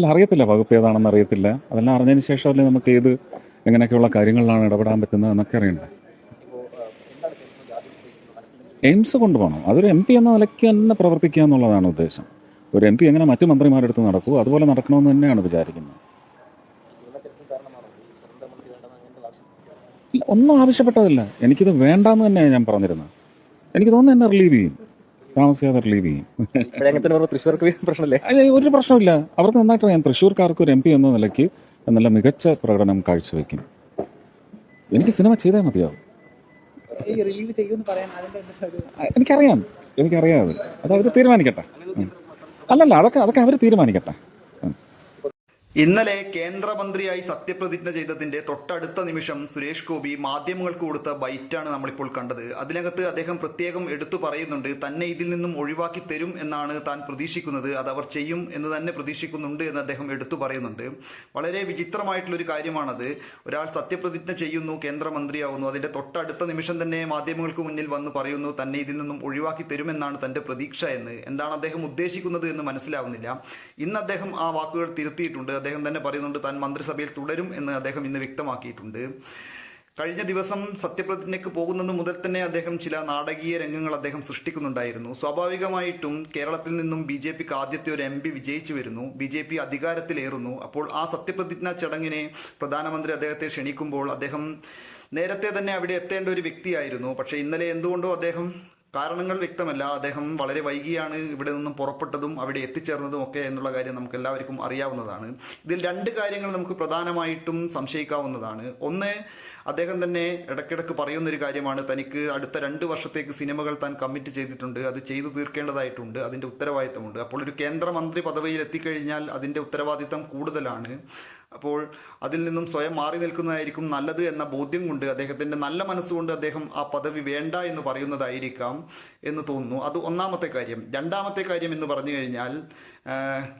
അല്ല അറിയത്തില്ല വകുപ്പ് ഏതാണെന്ന് അറിയത്തില്ല. അതെല്ലാം അറിഞ്ഞതിന് ശേഷമല്ലേ നമുക്ക് ഏത് എങ്ങനെയൊക്കെയുള്ള കാര്യങ്ങളിലാണ് ഇടപെടാൻ പറ്റുന്നത് എന്നൊക്കെ അറിയണ്ടേ? എയിംസ് കൊണ്ടുപോകണം. അതൊരു എം പി എന്ന നിലയ്ക്ക് തന്നെ പ്രവർത്തിക്കുക എന്നുള്ളതാണ് ഉദ്ദേശം. ഒരു എം പി എങ്ങനെ മറ്റു മന്ത്രിമാരുടെ അടുത്ത് നടക്കൂ അതുപോലെ നടക്കണമെന്ന് തന്നെയാണ് വിചാരിക്കുന്നത്. ഒന്നും ആവശ്യപ്പെട്ടതില്ല. എനിക്കിത് വേണ്ടെന്ന് തന്നെയാണ് ഞാൻ പറഞ്ഞിരുന്നത്. എനിക്ക് തോന്നുന്നു എന്നെ റിലീവ് ചെയ്യും. താമസിയാതെ റിലീവ് ചെയ്യും തൃശ്ശൂർക്ക് പ്രശ്നമല്ലേ? അല്ല, ഒരു പ്രശ്നമില്ല. അവർക്ക് നന്നായിട്ട് അറിയാം. തൃശ്ശൂർക്കാർക്ക് ഒരു എം പി എന്ന നിലയ്ക്ക് നല്ല മികച്ച പ്രകടനം കാഴ്ചവെക്കും. എനിക്ക് സിനിമ ചെയ്താൽ മതിയാവും. എനിക്കറിയാം. എനിക്കറിയാം അത്. അത് അവർ തീരുമാനിക്കട്ടെ. അല്ലല്ല അതൊക്കെ അതൊക്കെ അവർ തീരുമാനിക്കട്ടെ. ഇന്നലെ കേന്ദ്രമന്ത്രിയായി സത്യപ്രതിജ്ഞ ചെയ്തതിന്റെ തൊട്ടടുത്ത നിമിഷം സുരേഷ് ഗോപി മാധ്യമങ്ങൾക്ക് കൊടുത്ത ബൈറ്റാണ് നമ്മളിപ്പോൾ കണ്ടത്. അതിനകത്ത് അദ്ദേഹം പ്രത്യേകം എടുത്തു പറയുന്നുണ്ട് തന്നെ ഇതിൽ നിന്നും ഒഴിവാക്കി തരും എന്നാണ് താൻ പ്രതീക്ഷിക്കുന്നത് അത് അവർ ചെയ്യും എന്ന് തന്നെ പ്രതീക്ഷിക്കുന്നുണ്ട് എന്ന് അദ്ദേഹം എടുത്തു പറയുന്നുണ്ട്. വളരെ വിചിത്രമായിട്ടുള്ള ഒരു കാര്യമാണത്. ഒരാൾ സത്യപ്രതിജ്ഞ ചെയ്യുന്നു കേന്ദ്രമന്ത്രിയാവുന്നു അതിന്റെ തൊട്ടടുത്ത നിമിഷം തന്നെ മാധ്യമങ്ങൾക്ക് മുന്നിൽ വന്ന് പറയുന്നു തന്നെ ഇതിൽ നിന്നും ഒഴിവാക്കി തരുമെന്നാണ് തന്റെ പ്രതീക്ഷ എന്ന്. എന്താണ് അദ്ദേഹം ഉദ്ദേശിക്കുന്നത് എന്ന് മനസ്സിലാവുന്നില്ല. ഇന്ന് അദ്ദേഹം ആ വാക്കുകൾ തിരുത്തിയിട്ടുണ്ട്. അദ്ദേഹം തന്നെ പറയുന്നുണ്ട് താൻ മന്ത്രിസഭയിൽ തുടരും എന്ന് അദ്ദേഹം ഇന്ന് വ്യക്തമാക്കിയിട്ടുണ്ട്. കഴിഞ്ഞ ദിവസം സത്യപ്രതിജ്ഞയ്ക്ക് പോകുന്നത് മുതൽ തന്നെ അദ്ദേഹം ചില നാടകീയ രംഗങ്ങൾ അദ്ദേഹം സൃഷ്ടിക്കുന്നുണ്ടായിരുന്നു. സ്വാഭാവികമായിട്ടും കേരളത്തിൽ നിന്നും ബി ജെ പിക്ക് ആദ്യത്തെ ഒരു എം പി വിജയിച്ചു വരുന്നു. ബി ജെ പി അധികാരത്തിലേറുന്നു. അപ്പോൾ ആ സത്യപ്രതിജ്ഞാ ചടങ്ങിനെ പ്രധാനമന്ത്രി അദ്ദേഹത്തെ ക്ഷണിക്കുമ്പോൾ അദ്ദേഹം നേരത്തെ തന്നെ അവിടെ എത്തേണ്ട ഒരു വ്യക്തിയായിരുന്നു. പക്ഷേ ഇന്നലെ എന്തുകൊണ്ടോ അദ്ദേഹം കാരണങ്ങൾ വ്യക്തമല്ല. അദ്ദേഹം വളരെ വൈകിയാണ് ഇവിടെ നിന്നും പുറപ്പെട്ടതും അവിടെ എത്തിച്ചേർന്നതും ഒക്കെ എന്നുള്ള കാര്യം നമുക്ക് എല്ലാവർക്കും അറിയാവുന്നതാണ്. ഇതിൽ രണ്ട് കാര്യങ്ങൾ നമുക്ക് പ്രധാനമായിട്ടും സംശയിക്കാവുന്നതാണ്. ഒന്ന് അദ്ദേഹം തന്നെ ഇടയ്ക്കിടയ്ക്ക് പറയുന്നൊരു കാര്യമാണ്. തനിക്ക് അടുത്ത രണ്ട് വർഷത്തേക്ക് സിനിമകൾ താൻ കമ്മിറ്റ് ചെയ്തിട്ടുണ്ട്. അത് ചെയ്തു തീർക്കേണ്ടതായിട്ടുണ്ട്. അതിന്റെ ഉത്തരവാദിത്തമുണ്ട്. അപ്പോൾ ഒരു കേന്ദ്രമന്ത്രി പദവിയിൽ എത്തിക്കഴിഞ്ഞാൽ അതിന്റെ ഉത്തരവാദിത്തം കൂടുതലാണ്. അപ്പോൾ അതിൽ നിന്നും സ്വയം മാറി നിൽക്കുന്നതായിരിക്കും നല്ലത് എന്ന ബോധ്യം കൊണ്ട് അദ്ദേഹത്തിന്റെ നല്ല മനസ്സുകൊണ്ട് അദ്ദേഹം ആ പദവി വേണ്ട എന്ന് പറയുന്നതായിരിക്കാം എന്ന് തോന്നുന്നു. അത് ഒന്നാമത്തെ കാര്യം. രണ്ടാമത്തെ കാര്യം എന്ന് പറഞ്ഞു കഴിഞ്ഞാൽ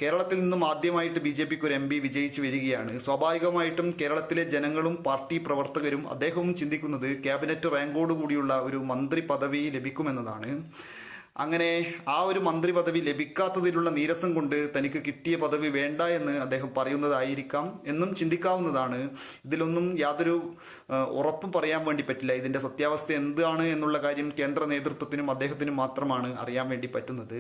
കേരളത്തിൽ നിന്നും ആദ്യമായിട്ട് ബി ജെ പിക്ക് ഒരു എം പി വിജയിച്ചു വരികയാണ്. സ്വാഭാവികമായിട്ടും കേരളത്തിലെ ജനങ്ങളും പാർട്ടി പ്രവർത്തകരും അദ്ദേഹവും ചിന്തിക്കുന്നത് ക്യാബിനറ്റ് റാങ്കോട് കൂടിയുള്ള ഒരു മന്ത്രി പദവി ലഭിക്കുമെന്നതാണ്. അങ്ങനെ ആ ഒരു മന്ത്രി പദവി ലഭിക്കാത്തതിലുള്ള നീരസം കൊണ്ട് തനിക്ക് കിട്ടിയ പദവി വേണ്ട എന്ന് അദ്ദേഹം പറയുന്നതായിരിക്കാം എന്നും ചിന്തിക്കാവുന്നതാണ്. ഇതിലൊന്നും യാതൊരു ഉറപ്പ് പറയാൻ വേണ്ടി പറ്റില്ല. ഇതിന്റെ സത്യാവസ്ഥ എന്താണ് എന്നുള്ള കാര്യം കേന്ദ്ര നേതൃത്വത്തിനും അദ്ദേഹത്തിനും മാത്രമാണ് അറിയാൻ വേണ്ടി പറ്റുന്നത്.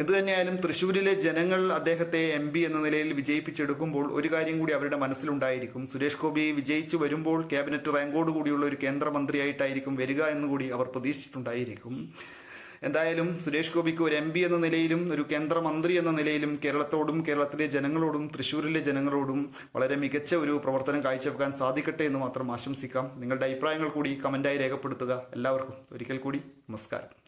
എന്ത് തന്നെയായാലും തൃശ്ശൂരിലെ ജനങ്ങൾ അദ്ദേഹത്തെ എം പി എന്ന നിലയിൽ വിജയിപ്പിച്ചെടുക്കുമ്പോൾ ഒരു കാര്യം കൂടി അവരുടെ മനസ്സിലുണ്ടായിരിക്കും. സുരേഷ് ഗോപി വിജയിച്ചു വരുമ്പോൾ ക്യാബിനറ്റ് റാങ്കോട് കൂടിയുള്ള ഒരു കേന്ദ്രമന്ത്രിയായിട്ടായിരിക്കും വരിക എന്നുകൂടി അവർ പ്രതീക്ഷിച്ചിട്ടുണ്ടായിരിക്കും. എന്തായാലും സുരേഷ് ഗോപിക്ക് ഒരു എം എന്ന നിലയിലും ഒരു കേന്ദ്രമന്ത്രി എന്ന നിലയിലും കേരളത്തോടും കേരളത്തിലെ ജനങ്ങളോടും തൃശ്ശൂരിലെ ജനങ്ങളോടും വളരെ മികച്ച ഒരു പ്രവർത്തനം കാഴ്ചവെക്കാൻ സാധിക്കട്ടെ എന്ന് മാത്രം ആശംസിക്കാം. നിങ്ങളുടെ അഭിപ്രായങ്ങൾ കൂടി കമന്റായി രേഖപ്പെടുത്തുക. എല്ലാവർക്കും ഒരിക്കൽ കൂടി നമസ്കാരം.